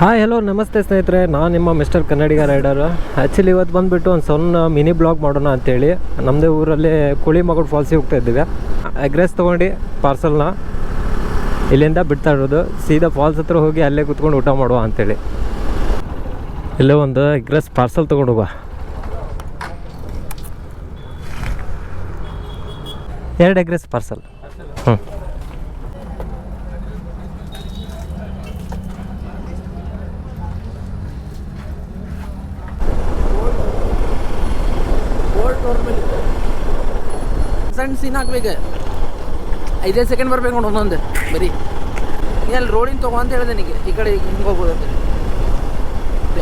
Hi hello ನಮಸ್ತೆ ಸ್ನೇಹಿತರೆ. ನಾನು ನಿಮ್ಮ ಮಿಸ್ಟರ್ ಕನ್ನಡಿಗ ರೈಡರು. ಆ್ಯಕ್ಚುಲಿ ಇವತ್ತು ಬಂದುಬಿಟ್ಟು ಒಂದು ಸಣ್ಣ ಮಿನಿ ಬ್ಲಾಗ್ ಮಾಡೋಣ ಅಂತೇಳಿ. ನಮ್ಮದೇ ಊರಲ್ಲಿ ಕುಳಿ ಮಗಡ್ ಫಾಲ್ಸಿಗೆ ಹೋಗ್ತಾ ಇದ್ದೀವಿ. ಅಗ್ರೆಸ್ ತೊಗೊಂಡು ಪಾರ್ಸಲ್ನ ಇಲ್ಲಿಂದ ಬಿಡ್ತಾ ಇರೋದು. ಸೀದಾ ಫಾಲ್ಸ್ ಹತ್ರ ಹೋಗಿ ಅಲ್ಲೇ ಕುತ್ಕೊಂಡು ಊಟ ಮಾಡುವ ಅಂತೇಳಿ. ಇಲ್ಲೇ ಒಂದು ಎಗ್ರೆಸ್ ಪಾರ್ಸಲ್ ತೊಗೊಂಡು ಹೋಗುವ. ಎರಡು ಎಗ್ರೆಸ್ ಪಾರ್ಸಲ್ ಹ್ಞೂ ಸಣ್ಣ ಸೀನ್ ಹಾಕ್ಬೇಕು ಐದೇ ಸೆಕೆಂಡ್ ಬರ್ಬೇಕು ನೋಡಿ ಒಂದೊಂದು. ಬರೀ. ಅಲ್ಲಿ ರೋಡಿನ ತಗೋ ಅಂತ ಹೇಳಿದೆ ನಿಮಗೆ ಈ ಕಡೆ ಹಿಂಗೆ ಹೋಗ್ಬೋದು ಅಂತ.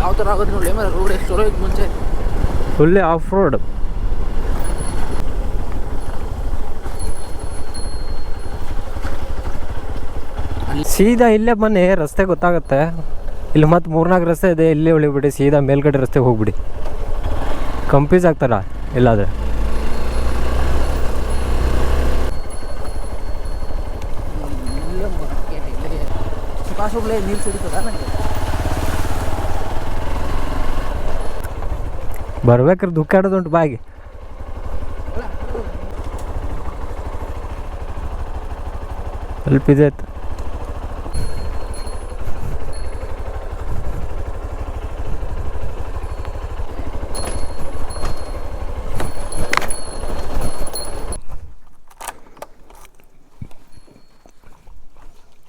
ಯಾವ ಥರ ಆಗೋದು ನೋಡಿ ಮೇಲೆ ರೋಡ್ ಎಷ್ಟು ಚಲೋ ಐತೆ ಮುಂಚೆ. ಫುಲ್ಲಿ ಆಫ್ ರೋಡ್ ಸೀದಾ ಇಲ್ಲೇ ಬನ್ನಿ, ರಸ್ತೆ ಗೊತ್ತಾಗುತ್ತೆ. ಇಲ್ಲಿ ಮತ್ತೆ ಮೂರ್ನಾಲ್ಕು ರಸ್ತೆ ಇದೆ, ಇಲ್ಲೇ ಉಳಿಬಿಡಿ, ಸೀದಾ ಮೇಲ್ಗಡೆ ರಸ್ತೆಗೆ ಹೋಗ್ಬಿಡಿ. ಕನ್ಫ್ಯೂಸ್ ಆಗ್ತಾರ? ಇಲ್ಲಾದ್ರೆ ಸುಖಾಸ್ ಹೋಗ್ಲೇ ನೀರು ದುಃಖ ಆಡೋದುಂಟು ಬಾಗಿ ಸ್ವಲ್ಪ ಇದೆ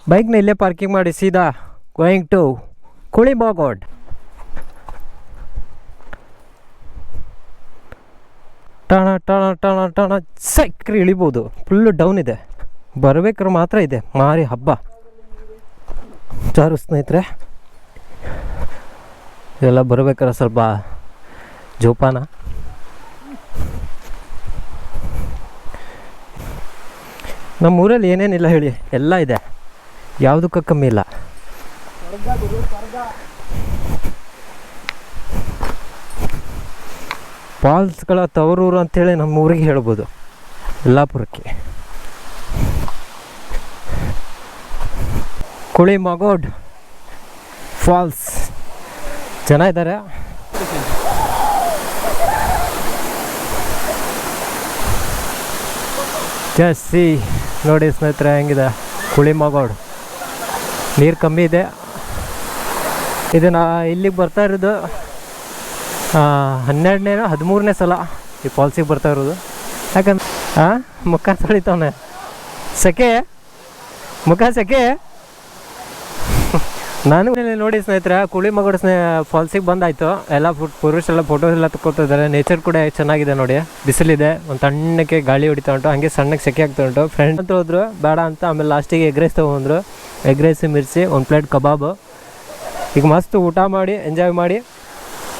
ಬೈಕ್ನ ಇಲ್ಲೇ ಪಾರ್ಕಿಂಗ್ ಮಾಡಿ ಸೀದಾ ಗೋಯಿಂಗ್ ಟು ಕುಳಿಬಾಗೋಡ್ ಟಣ ಟಣ ಟಣ ಟಣ, ಸೈಕ್ರಿ ಇಳಿಬೋದು. ಫುಲ್ಲು ಡೌನ್ ಇದೆ. ಬರಬೇಕಾದ್ರೆ ಮಾತ್ರ ಇದೆ. ಮಾರಿ ಹಬ್ಬ. ಚಾರು ಸ್ನೇಹಿತರೆ ಇದೆಲ್ಲ ಬರಬೇಕಾದ್ರೆ ಸ್ವಲ್ಪ ಜೋಪಾನ. ನಮ್ಮ ಊರಲ್ಲಿ ಏನೇನಿಲ್ಲ ಹೇಳಿ. ಎಲ್ಲ ಇದೆ. ಯಾವುದಕ್ಕೂ ಕಮ್ಮಿ ಇಲ್ಲ. ಫಾಲ್ಸ್ಗಳ ತವರೂರು ಅಂತೇಳಿ ನಮ್ಮ ಊರಿಗೆ ಹೇಳ್ಬೋದು. ಯಲ್ಲಾಪುರಕ್ಕೆ ಕುಳಿ ಮಗೋಡ್, ಫಾಲ್ಸ್. ಜನ ಇದ್ದಾರೆ ನೋಡಿ ಸ್ನೇಹಿತರೆ, ಹೆಂಗಿದೆ? ಕುಳಿ ಮಗೋಡ್. ನೀರು ಕಮ್ಮಿ ಇದೆ. ಇದು ನಾ ಇಲ್ಲಿಗೆ ಬರ್ತಾ ಇರೋದು ಹನ್ನೆರಡನೇ, ಹದಿಮೂರನೇ ಸಲ ಈ ಫಾಲ್ಸಿಗೆ ಬರ್ತಾ ಇರೋದು. ಯಾಕಂದ್ರೆ ಹಾಂ ಮುಖ ತೊಳಿತಾವನೆ. ಸೆಕೆ, ಮುಖ ಸೆಕೆ. ನಾನು ನೋಡಿ ಸ್ನೇಹಿತರ ಕುಳಿ ಮಗಡ ಸ್ನೇಹ ಫಾಲ್ಸಿಗೆ ಬಂದಾಯ್ತು. ಎಲ್ಲ ಪುರುಷರೆಲ್ಲ ಫೋಟೋಸ್ ಎಲ್ಲ ತಗೋತಿದ್ದಾರೆ ನೇಚರ್ ಕೂಡ ಚೆನ್ನಾಗಿದೆ ನೋಡಿ. ಬಿಸಿಲಿದೆ, ಒಂದು ತಣ್ಣಕ್ಕೆ ಗಾಳಿ ಹೊಡಿತಾ ಉಂಟು. ಹಾಗೆ ಸಣ್ಣಕ್ಕೆ ಸೆಕೆ ಆಗ್ತಾ ಉಂಟು. ಫ್ರೆಂಡ್ ಅಂತ ಹೋದ್ರು, ಬೇಡ ಅಂತ ಆಮೇಲೆ ಲಾಸ್ಟಿಗೆ ಎಗ್ ರೈಸ್ ತೊಗೊಂಡ್ರು. ಎಗ್ ರೈಸ್ ಮಿರ್ಚಿ, ಒಂದು ಪ್ಲೇಟ್ ಕಬಾಬು. ಈಗ ಮಸ್ತ್ ಊಟ ಮಾಡಿ ಎಂಜಾಯ್ ಮಾಡಿ.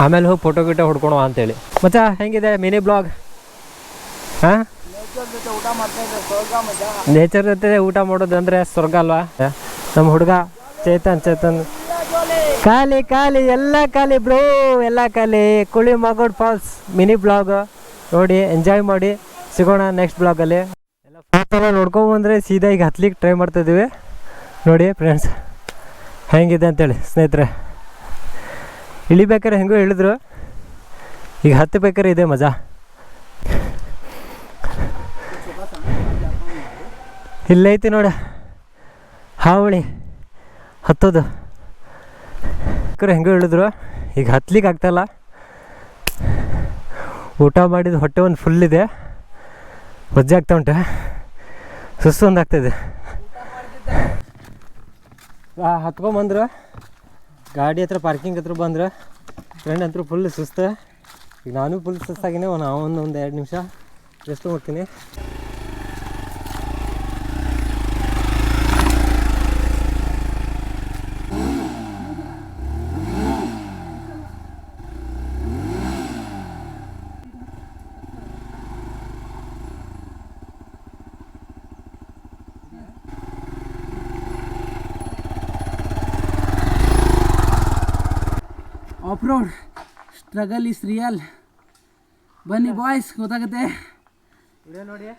ಆಮೇಲೆ ಹೋಗಿ ಫೋಟೋ ಗಿಟೋ ಹೊಡ್ಕೊಳುವ ಅಂತೇಳಿ. ಮಚ್ಚ, ಹೆಂಗಿದೆ ಮಿನಿ ಬ್ಲಾಗ್? ಹಾಂ? ನೇಚರ್ ಜೊತೆ ಊಟ ಮಾಡೋದಂದ್ರೆ ಸ್ವರ್ಗ ಅಲ್ವಾ? ನಮ್ಮ ಹುಡುಗ ಚೇತನ್ ಚೇತನ್. ಖಾಲಿ ಖಾಲಿ, ಎಲ್ಲ ಖಾಲಿ ಬ್ರೋ, ಎಲ್ಲ ಖಾಲಿ. ಕುಳಿ ಮಗೋಡ್ ಫಾಲ್ಸ್, ಮಿನಿ ಬ್ಲಾಗ್. ನೋಡಿ, ಎಂಜಾಯ್ ಮಾಡಿ. ಸಿಗೋಣ ನೆಕ್ಸ್ಟ್ ಬ್ಲಾಗಲ್ಲಿ ಎಲ್ಲ ಫಾಲ್ಸ್ ಎಲ್ಲ ನೋಡ್ಕೊಂಬಂದ್ರೆ ಸೀದಾ ಈಗ ಹತ್ಲಿಕ್ಕೆ ಟ್ರೈ ಮಾಡ್ತಾ ಇದೀವಿ. ನೋಡಿ ಫ್ರೆಂಡ್ಸ್ ಹೆಂಗಿದೆ ಅಂತೇಳಿ, ಸ್ನೇಹಿತರೆ. ಇಳಿಬೇಕಾರೆ ಹೆಂಗೋ ಇಳಿದ್ರು ಈಗ ಹತ್ತಬೇಕಾರೆ ಇದೆ ಮಜಾ. ಇಲ್ಲೈತಿ ನೋಡ, ಹಾವಳಿ. ಹತ್ತೋದು. ಕರೆ, ಹೆಂಗೆ ಹೇಳಿದ್ರು? ಈಗ ಹತ್ಲಿಕ್ಕೆ ಆಗ್ತಾಯಿಲ್ಲ ಊಟ ಮಾಡಿದ ಹೊಟ್ಟೆ ಒಂದು ಫುಲ್ ಇದೆ. ಒಜ್ಜೆ ಆಗ್ತಾ ಉಂಟು? ಸುಸ್ತು ಒಂದು ಆಗ್ತಾಯಿದೆ ಹತ್ಕೊಂಬಂದ್ರು ಗಾಡಿ ಹತ್ರ ಪಾರ್ಕಿಂಗ್ ಹತ್ರ ಬಂದ್ರೆ. ಫ್ರೆಂಡ್ ಅಂತೂ ಫುಲ್ ಸುಸ್ತು. ಈಗ ನಾನು ಫುಲ್ ಸುಸ್ತಾಗಿನೇ ಒಂದು ಒಂದು ಎರಡು ನಿಮಿಷ ಎಷ್ಟು ಮಾಡ್ತೀನಿ. Off road struggle is real ಬನ್ನಿ ಬಾಯ್ಸ್ ಗೊತ್ತಾಗುತ್ತೆ ನೋಡಿ.